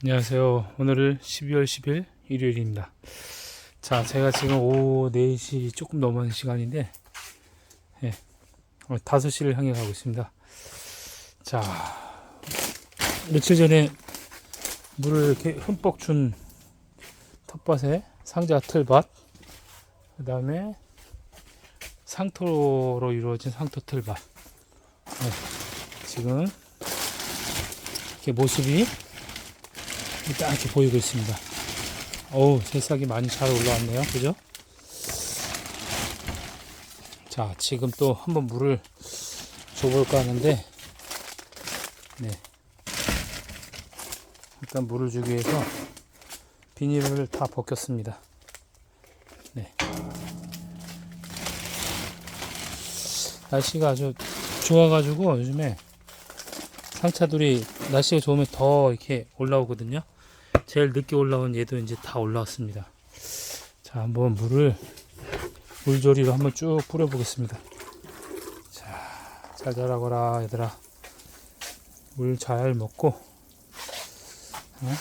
안녕하세요. 오늘은 12월 10일 일요일입니다. 자, 제가 지금 오후 4시 조금 넘은 시간인데, 예, 5시를 향해 가고 있습니다. 자, 며칠 전에 물을 이렇게 흠뻑 준 텃밭에 상자 틀밭, 그 다음에 상토로 이루어진 상토 틀밭. 예, 지금 이렇게 모습이 딱 이렇게 보이고 있습니다. 어우, 새싹이 많이 잘 올라왔네요. 그죠? 자, 지금 또 한번 물을 줘볼까 하는데, 네. 일단 물을 주기 위해서 비닐을 다 벗겼습니다. 네. 날씨가 아주 좋아가지고 요즘에 상차들이 날씨가 좋으면 더 이렇게 올라오거든요. 제일 늦게 올라온 얘도 이제 다 올라왔습니다. 자, 한번 물을 물조리로 한번 쭉 뿌려 보겠습니다. 자, 잘 자라거라 얘들아. 물 잘 먹고 어?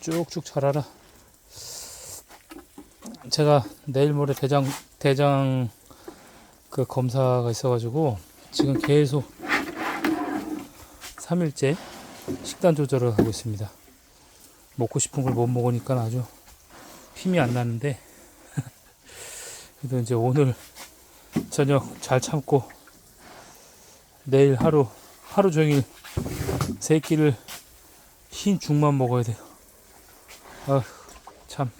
쭉쭉 자라라. 제가 내일 모레 대장 대장 그 검사가 있어가지고 지금 계속 3일째 식단 조절을 하고 있습니다. 먹고 싶은 걸 못 먹으니까 아주 힘이 안 나는데 그래도 이제 오늘 저녁 잘 참고 내일 하루 하루 종일 세 끼를 흰 죽만 먹어야 돼요. 아 참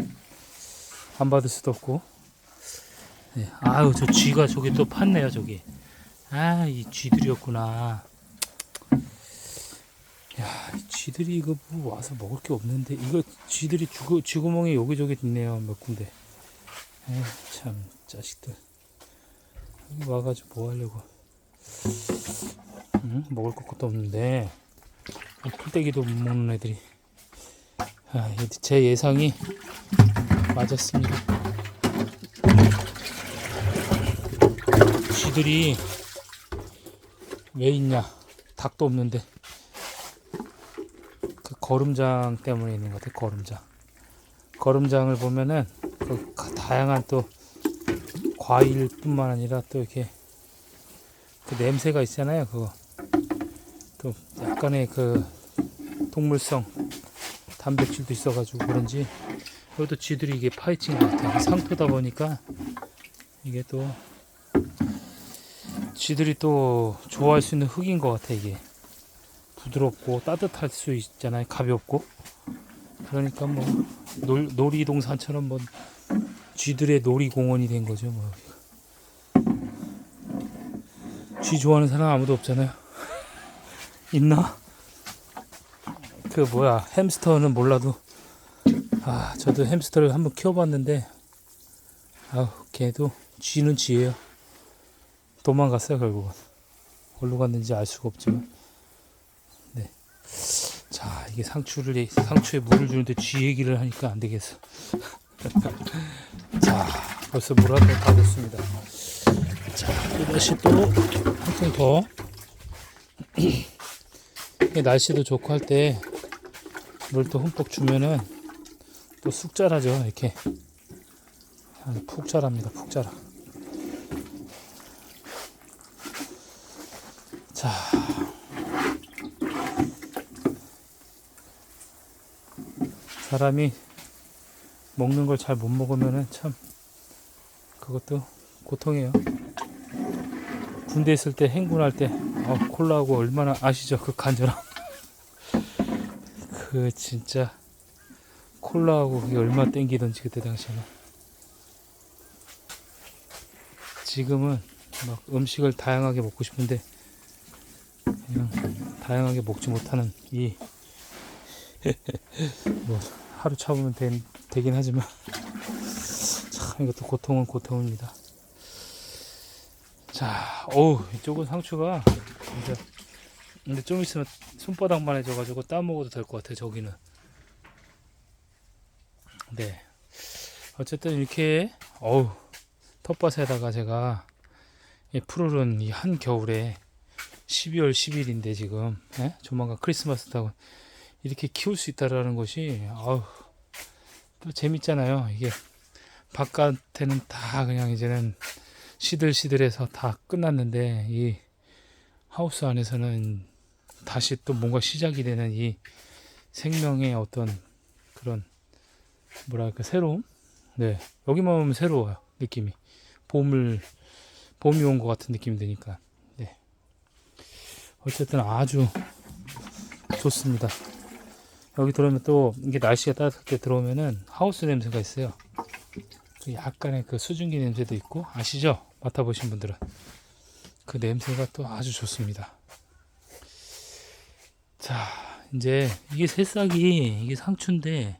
안 받을 수도 없고. 네. 아유 저 쥐가 저기 또 팠네요 저기. 아 이 쥐들이었구나. 야, 이 쥐들이 이거 뭐 와서 먹을 게 없는데 이거 쥐들이 쥐구, 쥐구멍이 여기저기 있네요 몇 군데. 에이, 참 자식들 여기 와가지고 뭐 하려고? 응? 먹을 것도 없는데 뭐 풀떼기도 못 먹는 애들이. 아, 제 예상이 맞았습니다. 쥐들이 왜 있냐? 닭도 없는데. 그 거름장 때문에 있는 것 같아요. 거름장. 거름장을 보면은 그 가- 다양한 또 과일뿐만 아니라 또 이렇게 그 냄새가 있잖아요. 그거 또 약간의 그 동물성 단백질도 있어가지고 그런지 여기도 쥐들이 이게 파헤친 것 같아요. 상토다 보니까 이게 또 쥐들이 또 좋아할 수 있는 흙인 것 같아 이게. 부드럽고 따뜻할 수 있잖아요. 가볍고. 그러니까 뭐 놀, 놀이동산처럼 뭐 쥐들의 놀이공원이 된 거죠. 뭐. 쥐 좋아하는 사람 아무도 없잖아요. 있나? 그 뭐야 햄스터는 몰라도 아 저도 햄스터를 한번 키워봤는데 아우 걔도 쥐는 쥐예요. 도망갔어요 결국은. 어디로 갔는지 알 수가 없지만. 자, 이게 상추를 상추에 물을 주는데 쥐 얘기를 하니까 안 되겠어. 자, 벌써 물 한 번 다 됐습니다. 자, 또다시 또한통 더. 날씨도 좋고 할 때 물 또 흠뻑 주면은 또 쑥 자라죠. 이렇게 아주 푹 자랍니다. 푹 자라. 자, 사람이 먹는 걸 잘 못 먹으면은 참 그것도 고통이에요. 군대 있을 때 행군할 때 어, 콜라하고 얼마나 아시죠? 그 간절함. 그 진짜 콜라하고 그게 얼마나 땡기던지 그때 당시에는. 지금은 막 음식을 다양하게 먹고 싶은데 그냥 다양하게 먹지 못하는 이 뭐 하루 참으면 된, 되긴 하지만 참 이것도 고통은 고통입니다. 자, 어우 이쪽은 상추가 진짜 근데 좀 있으면 손바닥만 해져가지고 따 먹어도 될 것 같아 저기는. 네. 어쨌든 이렇게 어우 텃밭에다가 제가 이 푸르른 이 한 겨울에 12월 10일인데 지금 예? 조만간 크리스마스다고 이렇게 키울 수 있다라는 것이 아우 또 재밌잖아요. 이게 바깥에는 다 그냥 이제는 시들시들해서 다 끝났는데 이 하우스 안에서는 다시 또 뭔가 시작이 되는 이 생명의 어떤 그런 뭐랄까 새로움? 네. 여기만 오면 새로워요 느낌이. 봄을 봄이 온 것 같은 느낌이 드니까. 네. 어쨌든 아주 좋습니다 여기 들어오면 또 이게 날씨가 따뜻할 때 들어오면은 하우스 냄새가 있어요. 그 약간의 그 수증기 냄새도 있고 아시죠? 맡아보신 분들은. 그 냄새가 또 아주 좋습니다. 자 이제 이게 새싹이 이게 상추인데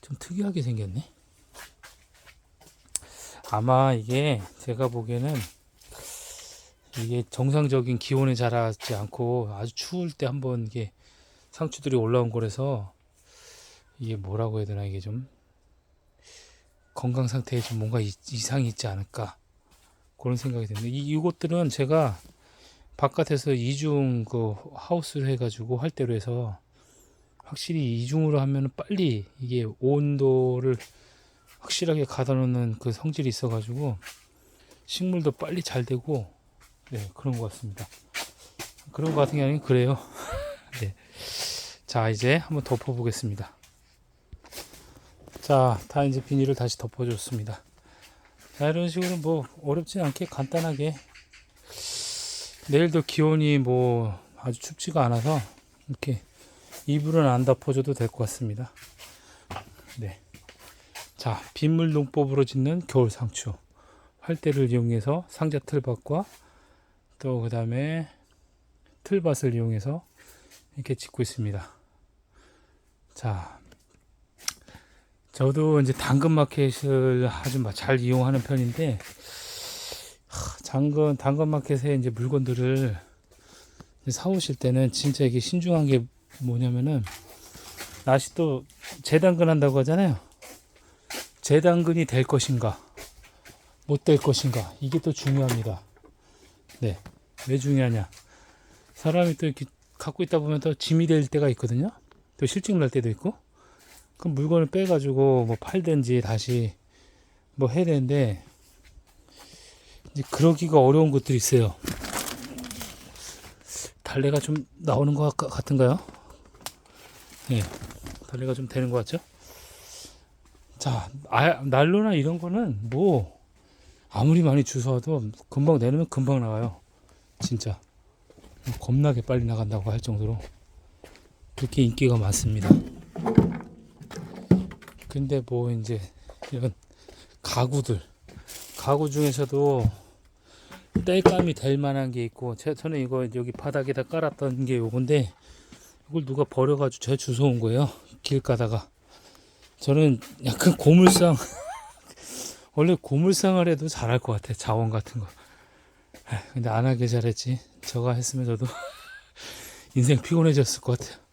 좀 특이하게 생겼네. 아마 이게 제가 보기에는 이게 정상적인 기온에 자라지 않고 아주 추울 때 한번 이게 상추들이 올라온 거라서 이게 뭐라고 해야 되나 이게 좀 건강 상태에 좀 뭔가 이- 이상이 있지 않을까 그런 생각이 드는데 이 이것들은 제가 바깥에서 이중 그 하우스를 해가지고 활대로 해서 확실히 이중으로 하면 빨리 이게 온도를 확실하게 가다놓는 그 성질이 있어가지고 식물도 빨리 잘 되고 네 그런 것 같습니다. 그런 것 같은 게 아니고 그래요. 네. 자 이제 한번 덮어 보겠습니다. 자, 다 이제 비닐을 다시 덮어줬습니다. 자 이런 식으로 뭐 어렵진 않게 간단하게 내일도 기온이 뭐 아주 춥지가 않아서 이렇게 이불은 안 덮어줘도 될 것 같습니다. 네. 자, 빗물 농법으로 짓는 겨울 상추. 활대를 이용해서 상자 틀밭과 또 그 다음에 틀밭을 이용해서 이렇게 짓고 있습니다. 자, 저도 이제 당근 마켓을 아주 막잘 이용하는 편인데, 하, 당근, 당근 마켓에 이제 물건들을 사오실 때는 진짜 이게 신중한 게 뭐냐면은 낫이 또 재당근 한다고 하잖아요. 재당근이 될 것인가, 못 될 것인가 이게 또 중요합니다. 네, 왜 중요하냐? 사람이 또 이렇게 갖고 있다 보면 또 짐이 될 때가 있거든요. 또 실증 날 때도 있고. 그럼 물건을 빼가지고 뭐 팔든지 다시 뭐 해야 되는데 이제 그러기가 어려운 것들이 있어요. 달래가 좀 나오는 것 같- 같은가요? 네, 달래가 좀 되는 것 같죠? 자, 아, 난로나 이런 거는 뭐 아무리 많이 주워도 금방 내놓으면 금방 나와요. 진짜 겁나게 빨리 나간다고 할 정도로 그렇게 인기가 많습니다. 근데 뭐 이제 이런 가구들 가구 중에서도 땔감이 될 만한 게 있고 제, 저는 이거 여기 바닥에다 깔았던 게 요건데 이걸 누가 버려가지고 제 주워 온 거예요. 길 가다가. 저는 약간 고물상 원래 고물상을 해도 잘할 것 같아 자원 같은 거. 아, 근데 안 하길 잘했지. 저가 했으면 저도 인생 피곤해졌을 것 같아요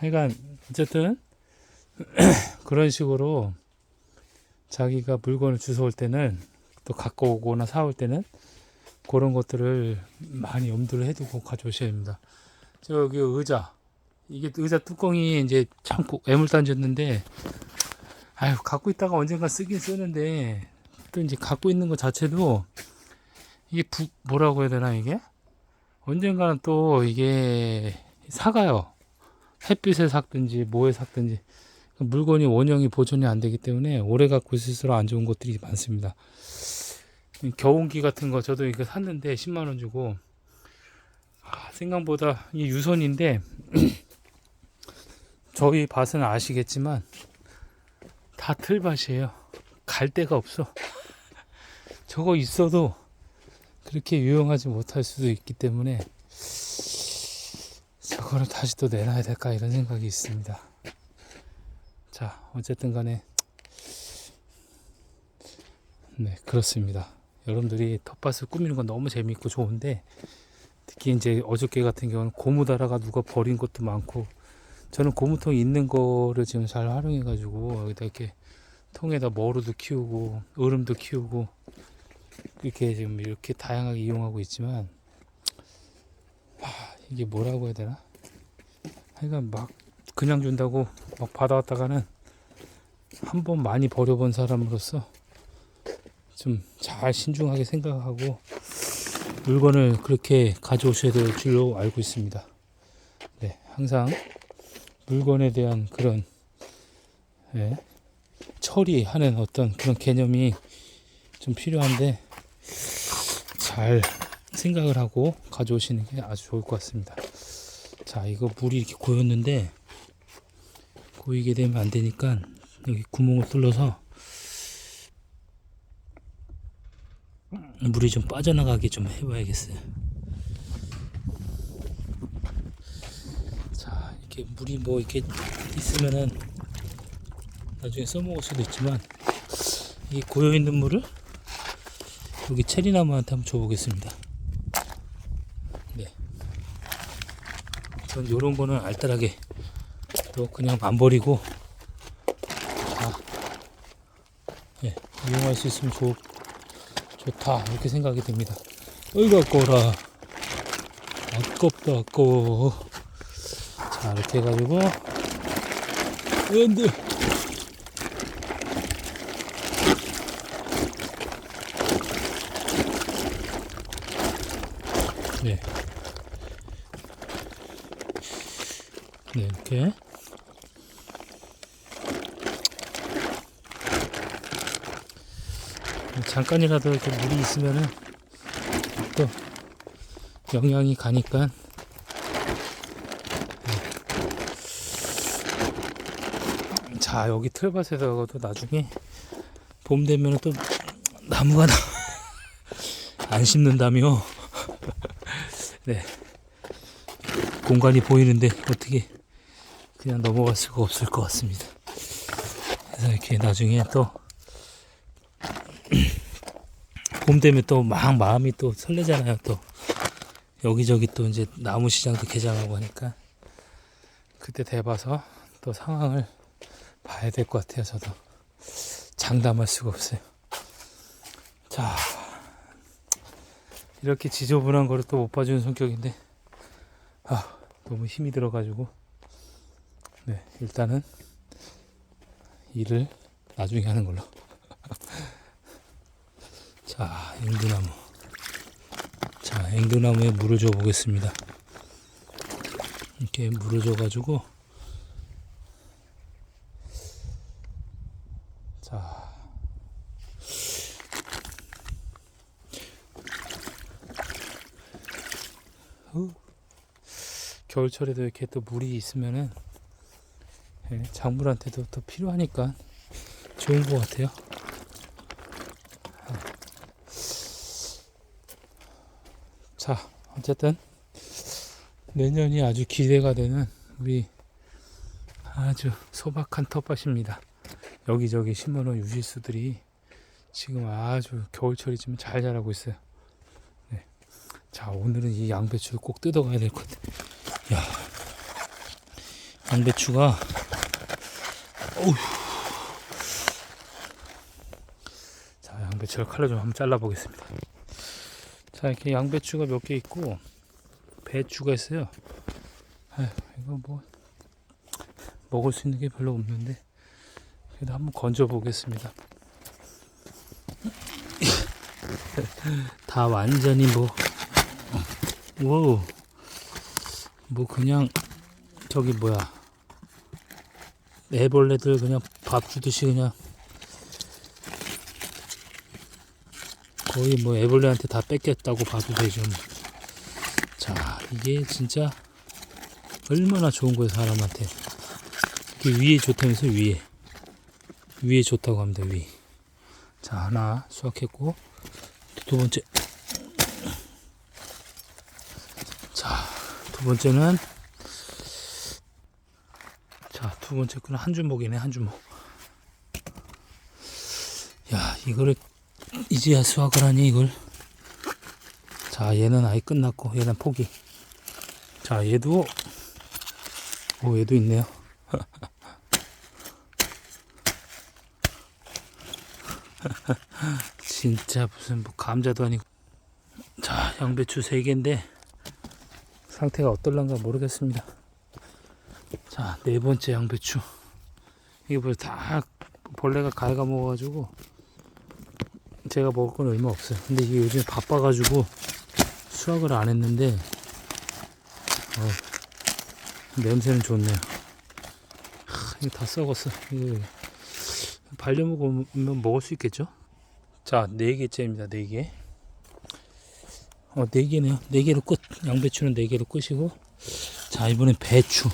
하여간 어쨌든 그런 식으로 자기가 물건을 주워올 때는 또 갖고 오거나 사올 때는 그런 것들을 많이 염두를 해두고 가져오셔야 됩니다. 저기 의자. 이게 의자 뚜껑이 이제 참 고- 애물단지였는데 아유 갖고 있다가 언젠가 쓰긴 쓰는데 또 이제 갖고 있는 것 자체도 이게 부, 뭐라고 해야 되나 이게? 언젠가는 또 이게 사가요 햇빛에 삭든지 뭐에 삭든지 물건이 원형이 보존이 안 되기 때문에 오래 갖고 있을수록 안 좋은 것들이 많습니다. 겨운기 같은 거 저도 이거 샀는데 10만 원 주고 아, 생각보다 이 유선인데 저희 밭은 아시겠지만 다 틀밭이에요. 갈 데가 없어. 저거 있어도 그렇게 유용하지 못할 수도 있기 때문에 저거를 다시 또 내놔야 될까 이런 생각이 있습니다. 자, 어쨌든 간에 네, 그렇습니다. 여러분들이 텃밭을 꾸미는 건 너무 재밌고 좋은데 특히 이제 어저께 같은 경우는 고무 달아가 누가 버린 것도 많고 저는 고무통 있는 거를 지금 잘 활용해 가지고 여기다 이렇게 통에다 머루도 키우고 얼음도 키우고 이렇게 지금 이렇게 다양하게 이용하고 있지만 하, 이게 뭐라고 해야 되나 그러니까 막 그냥 준다고 막 받아왔다가는 한 번 많이 버려본 사람으로서 좀 잘 신중하게 생각하고 물건을 그렇게 가져오셔야 될 줄로 알고 있습니다. 네, 항상 물건에 대한 그런 예, 처리하는 어떤 그런 개념이 좀 필요한데 잘 생각을 하고 가져오시는 게 아주 좋을 것 같습니다. 자, 이거 물이 이렇게 고였는데 고이게 되면 안 되니까 여기 구멍을 뚫어서 물이 좀 빠져나가게 좀 해봐야겠어요. 자, 이렇게 물이 뭐 이렇게 있으면은 나중에 써먹을 수도 있지만 이 고여 있는 물을 여기 체리나무한테 한번 줘보겠습니다. 네. 전 요런 거는 알뜰하게 또 그냥 안 버리고 다 예, 이용할 수 있으면 좋, 좋다 이렇게 생각이 듭니다. 어이구 아까워라 아깝다 아까워 자 이렇게 해가지고 안돼 네. 네, 이렇게. 잠깐이라도 이렇게 물이 있으면은 또 영양이 가니까. 네. 자, 여기 틀밭에다가도 나중에 봄 되면은 또 나무가 나, 안 심는다며. 네. 공간이 보이는데 어떻게 그냥 넘어갈 수가 없을 것 같습니다. 그래서 이렇게 나중에 또 봄 되면 또 막 마음이 또 설레잖아요. 또 여기저기 또 이제 나무 시장도 개장하고 하니까 그때 돼봐서 또 상황을 봐야 될 것 같아요. 저도 장담할 수가 없어요. 자 이렇게 지저분한 거를 또 못 봐주는 성격인데 아 너무 힘이 들어가지고 네 일단은 일을 나중에 하는 걸로. 자 앵두나무. 자 앵두나무에 물을 줘 보겠습니다. 이렇게 물을 줘 가지고 자. 후. 겨울철에도 이렇게 또 물이 있으면은 예, 작물한테도 또 필요하니까 좋은 것 같아요. 자, 어쨌든 내년이 아주 기대가 되는 우리 아주 소박한 텃밭입니다. 여기저기 심어놓은 유실수들이 지금 아주 겨울철이지만 잘 자라고 있어요. 네. 자, 오늘은 이 양배추를 꼭 뜯어가야 될 것 같아요. 야, 양배추가 자, 양배추를 칼로 좀 한번 잘라 보겠습니다. 자, 이렇게 양배추가 몇 개 있고 배추가 있어요. 아휴, 이거 뭐 먹을 수 있는 게 별로 없는데 그래도 한번 건져 보겠습니다. 다 완전히 뭐 와우 뭐 그냥 저기 뭐야 애벌레들 그냥 밥 주듯이 그냥 거의 뭐 애벌레한테 다 뺏겼다고 봐도 되죠. 뭐. 자 이게 진짜 얼마나 좋은 거예요 사람한테. 이게 위에 좋다면서 위에 위에 좋다고 합니다 위. 자 하나 수확했고 두 번째 자 두 번째는 자, 두 번째 거는 한 주먹이네, 한 주먹. 야, 이거를 이제야 수확을 하니, 이걸. 자, 얘는 아예 끝났고, 얘는 포기. 자, 얘도, 오, 얘도 있네요. 진짜 무슨 뭐 감자도 아니고. 자, 양배추 3개인데, 상태가 어떨란가 모르겠습니다. 자, 네 번째 양배추. 이게 뭐다 벌레가 갉아 먹어가지고 제가 먹을 건 얼마 없어요. 근데 이게 요즘 바빠가지고 수확을 안 했는데 어, 냄새는 좋네요. 하, 이거 다 썩었어. 이거 발려 먹으면 먹을 수 있겠죠? 자, 네 개째입니다. 네 개. 어, 네 개네요. 네 개로 끝. 양배추는 네 개로 끝이고. 자, 이번엔 배추.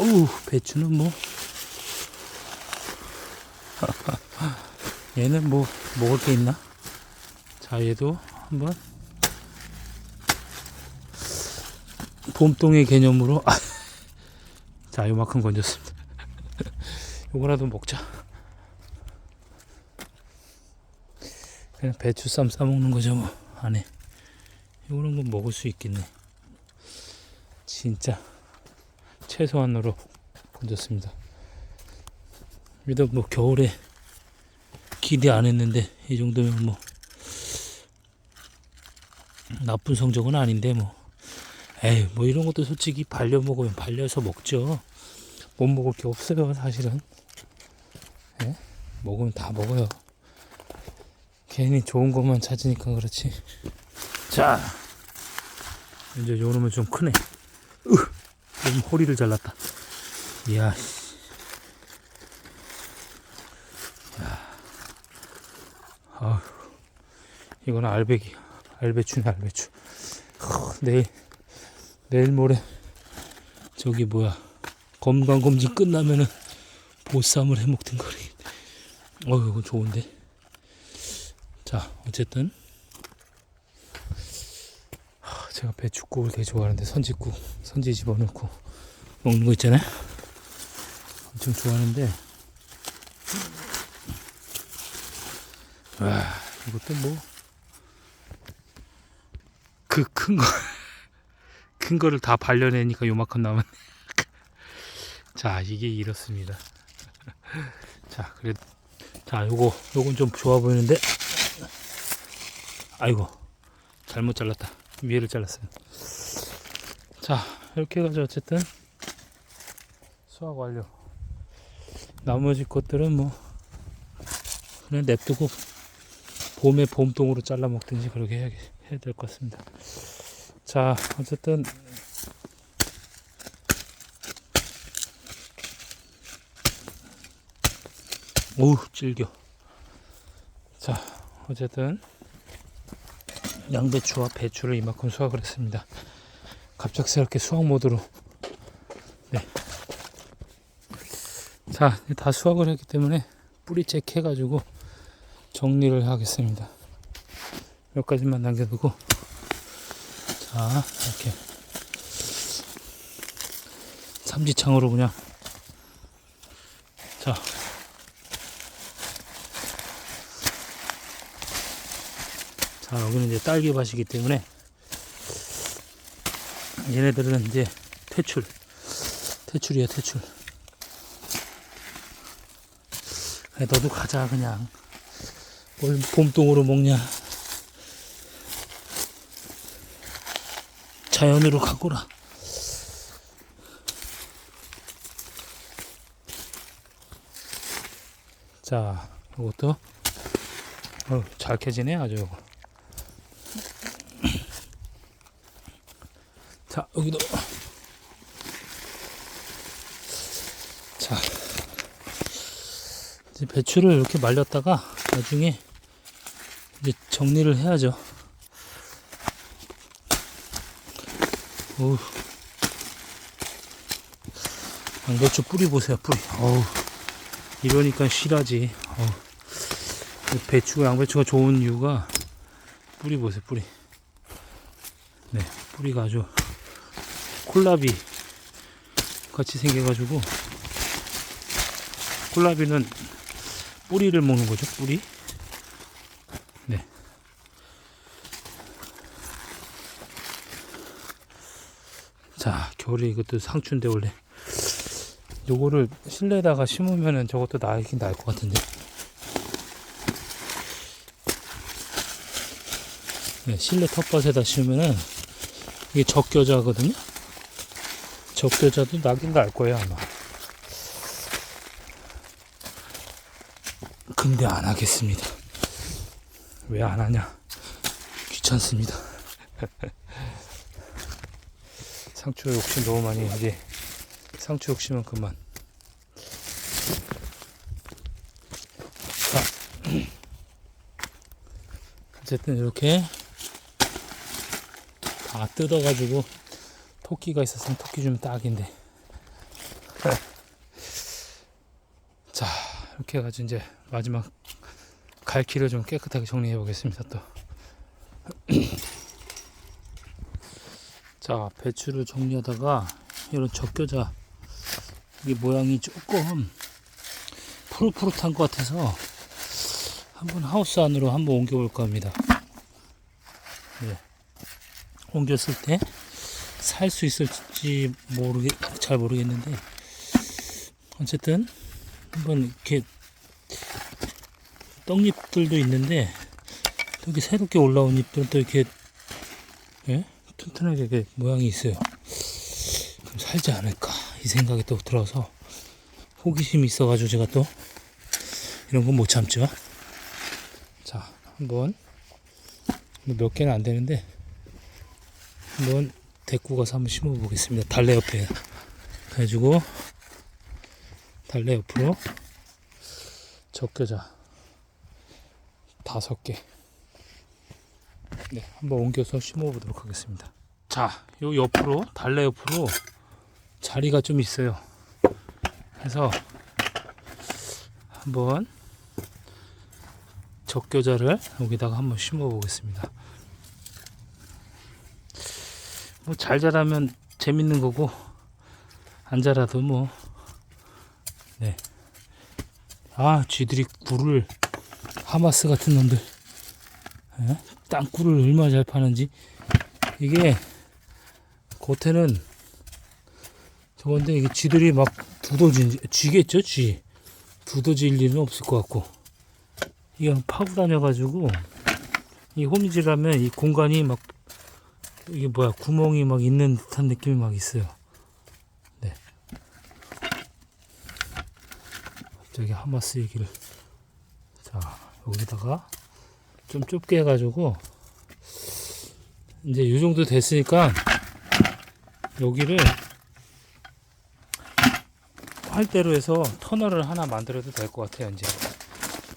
어우, 배추는 뭐. 얘는 뭐, 먹을 게 있나? 자, 얘도 한번. 봄동의 개념으로. 자, 요만큼 건졌습니다. 요거라도 먹자. 그냥 배추쌈 싸먹는 거죠, 뭐. 안에. 요런 건 먹을 수 있겠네. 진짜. 최소한으로 건졌습니다. 그래도 뭐 겨울에 기대 안 했는데 이 정도면 뭐 나쁜 성적은 아닌데 뭐. 에이 뭐 이런 것도 솔직히 발려 먹으면 발려서 먹죠. 못 먹을 게 없어요 사실은. 예? 먹으면 다 먹어요. 괜히 좋은 것만 찾으니까 그렇지. 자 이제 요놈은 좀 크네. 으 좀 허리를 잘랐다 이야 씨. 아휴, 이거는 알배기, 알배추네, 알배추. 허, 내일, 내일 모레, 저기 뭐야, 건강검진 끝나면은 보쌈을 해 먹든 거리. 어휴, 이거 좋은데. 자, 어쨌든. 하, 제가 배추국을 되게 좋아하는데, 선지국, 선지 집어넣고 먹는 거 있잖아요. 엄청 좋아하는데, 와, 이것도 뭐, 그 큰 거, 큰 거를 다 발려내니까 요만큼 남은. 자, 이게 이렇습니다. 자, 그래, 자, 요거, 요건 좀 좋아 보이는데, 아이고, 잘못 잘랐다. 위에를 잘랐어요. 자, 이렇게 해가지고 어쨌든, 수확 완료. 나머지 것들은 뭐, 그냥 냅두고 봄에 봄동으로 잘라 먹든지 그렇게 해야, 해야 될 것 같습니다. 자, 어쨌든 오우 질겨. 자, 어쨌든 양배추와 배추를 이만큼 수확을 했습니다. 갑작스럽게 수확 모드로 네. 자, 다 수확을 했기 때문에 뿌리 체크해가지고 정리를 하겠습니다. 몇 가지만 남겨두고 자 이렇게 삼지창으로 그냥 자 자, 여기는 이제 딸기밭이기 때문에 얘네들은 이제 퇴출 퇴출이야 퇴출. 너도 가자 그냥. 뭘 봄동으로 먹냐. 자연으로 가거라. 자 이것도 어, 잘 캐지네 아주 이거. 자 여기도 자 이제 배추를 이렇게 말렸다가 나중에 이제 정리를 해야죠. 어우. 양배추 뿌리 보세요, 뿌리. 어우. 이러니까 실하지. 어우. 이 배추가, 양배추가 좋은 이유가 뿌리 보세요, 뿌리. 네, 뿌리가 아주 콜라비 같이 생겨가지고 콜라비는 뿌리를 먹는 거죠, 뿌리. 네. 자, 겨울에 이것도 상추인데 원래 요거를 실내에다가 심으면은 저것도 나긴 나을 것 같은데. 네, 실내 텃밭에다 심으면은 이게 적겨자거든요. 적교자도 낙인 날 거예요 아마. 근데 안 하겠습니다. 왜 안 하냐? 귀찮습니다. 상추 욕심 너무 많이 해, 이제 상추 욕심은 그만. 자, 어쨌든 이렇게 다 뜯어가지고 토끼가 있었으면 토끼 주면 딱인데. 자, 이렇게 해가지고 이제 마지막 갈퀴를 좀 깨끗하게 정리해 보겠습니다. 또. 자, 배추를 정리하다가 이런 적교자 이 모양이 조금 푸릇푸릇한 것 같아서 한번 하우스 안으로 한번 옮겨볼까 합니다. 네. 옮겼을 때 살수 있을지 모르겠 잘 모르겠는데 어쨌든 한번 이렇게 떡잎들도 있는데 여기 새롭게 올라온 잎들은 또 이렇게 예? 튼튼하게 이렇게 모양이 있어요. 그럼 살지 않을까 이 생각이 또 들어서 호기심이 있어가지고 제가 또 이런 건 못 참죠. 자 한번 뭐몇 개는 안 되는데 한번 데리고 가서 한번 심어 보겠습니다. 달래 옆에 해가지고 달래 옆으로 적겨자 다섯 개. 네, 한번 옮겨서 심어 보도록 하겠습니다. 자, 요 옆으로 달래 옆으로 자리가 좀 있어요. 그래서 한번 적교자를 여기다가 한번 심어 보겠습니다. 뭐 잘 자라면 재밌는 거고 안 자라도 뭐. 네. 아, 쥐들이 꿀을 하마스 같은 놈들. 예? 땅굴을 얼마나 잘 파는지. 이게 겉에는 저건데 이게 쥐들이 막 두더지 쥐겠죠 쥐? 두더지일 일은 없을 것 같고. 이게 파고 다녀가지고 이 호미질하면 이 공간이 막 이게 뭐야 구멍이 막 있는 듯한 느낌이 막 있어요. 네. 저기 하마스 얘기를. 자 여기다가 좀 좁게 해가지고 이제 이 정도 됐으니까 여기를 활대로 해서 터널을 하나 만들어도 될 것 같아요 이제.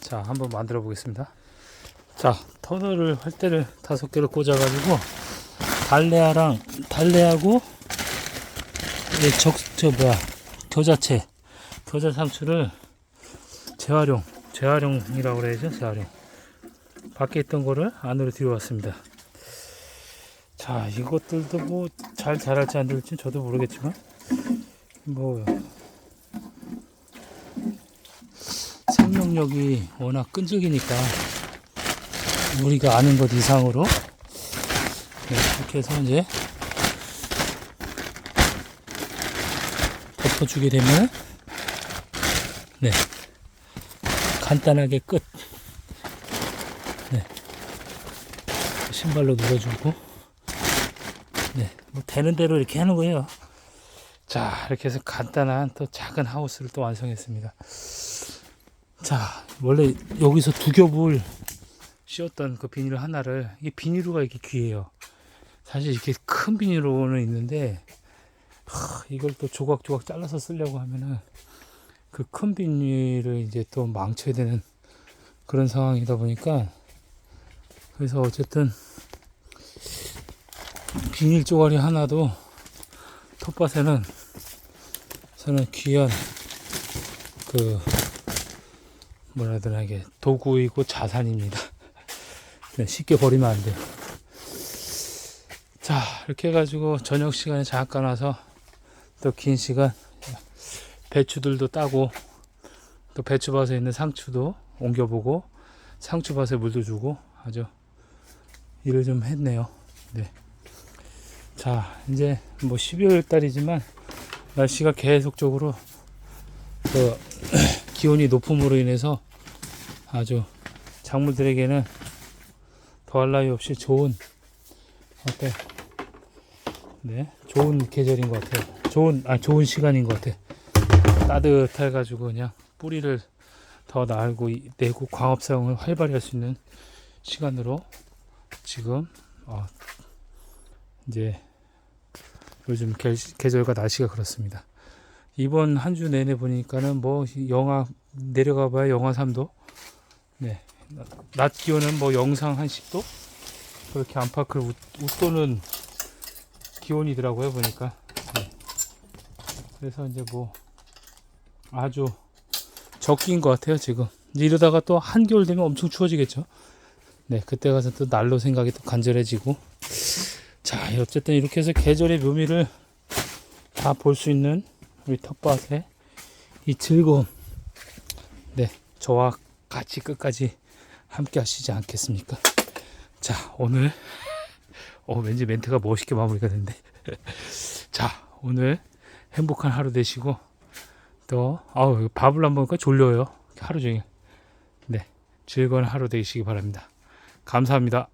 자 한번 만들어 보겠습니다. 자 터널을 활대를 다섯 개를 꽂아 가지고 달래아랑 달래하고 적저 뭐야 겨자채 겨자 상추를 재활용 재활용이라고 그래야죠 재활용 밖에 있던 거를 안으로 들여왔습니다. 자, 이것들도 뭐 잘 자랄지 안 될지 저도 모르겠지만 뭐 생명력이 워낙 끈질기니까 우리가 아는 것 이상으로 네, 이렇게 해서 이제 덮어주게 되면 네 간단하게 끝 신발로 눌러주고 네, 뭐 되는 대로 이렇게 하는 거예요. 자, 이렇게 해서 간단한 또 작은 하우스를 또 완성했습니다. 자, 원래 여기서 두 겹을 씌웠던 그 비닐 하나를 이게 비닐로가 이렇게 귀해요. 사실 이렇게 큰 비닐로는 있는데 하, 이걸 또 조각조각 잘라서 쓰려고 하면은 그 큰 비닐을 이제 또 망쳐야 되는 그런 상황이다 보니까 그래서 어쨌든 비닐 쪼가리 하나도 텃밭에는 저는 귀한 그 뭐라 되나 이게 도구이고 자산입니다. 네, 쉽게 버리면 안 돼요. 자 이렇게 해가지고 저녁 시간에 잠깐 와서 또 긴 시간 배추들도 따고 또 배추밭에 있는 상추도 옮겨보고 상추밭에 물도 주고 아주 일을 좀 했네요. 네. 자, 이제 뭐 12월 달이지만 날씨가 계속적으로 그 기온이 높음으로 인해서 아주 작물들에게는 더할 나위 없이 좋은 어때? 네, 좋은 계절인 것 같아요. 좋은 아 좋은 시간인 것 같아. 따뜻해 가지고 그냥 뿌리를 더 날고 이- 내고 광합성을 활발히 할 수 있는 시간으로 지금 어, 이제 요즘 계, 계절과 날씨가 그렇습니다. 이번 한 주 내내 보니까는 뭐 영하 내려가 봐야 영하 3도. 네. 낮 기온은 뭐 영상 한 10도? 그렇게 안팎을 웃, 웃도는 기온이더라고요, 보니까. 네. 그래서 이제 뭐 아주 적기인 것 같아요, 지금. 이러다가 또 한겨울 되면 엄청 추워지겠죠. 네, 그때 가서 또 날로 생각이 또 간절해지고. 자, 어쨌든 이렇게 해서 계절의 묘미를 다 볼 수 있는 우리 텃밭의 이 즐거움. 네, 저와 같이 끝까지 함께 하시지 않겠습니까? 자, 오늘, 어, 왠지 멘트가 멋있게 마무리가 됐는데. 자, 오늘 행복한 하루 되시고, 또, 아우, 밥을 안 먹으니까 졸려요. 하루 종일. 네, 즐거운 하루 되시기 바랍니다. 감사합니다.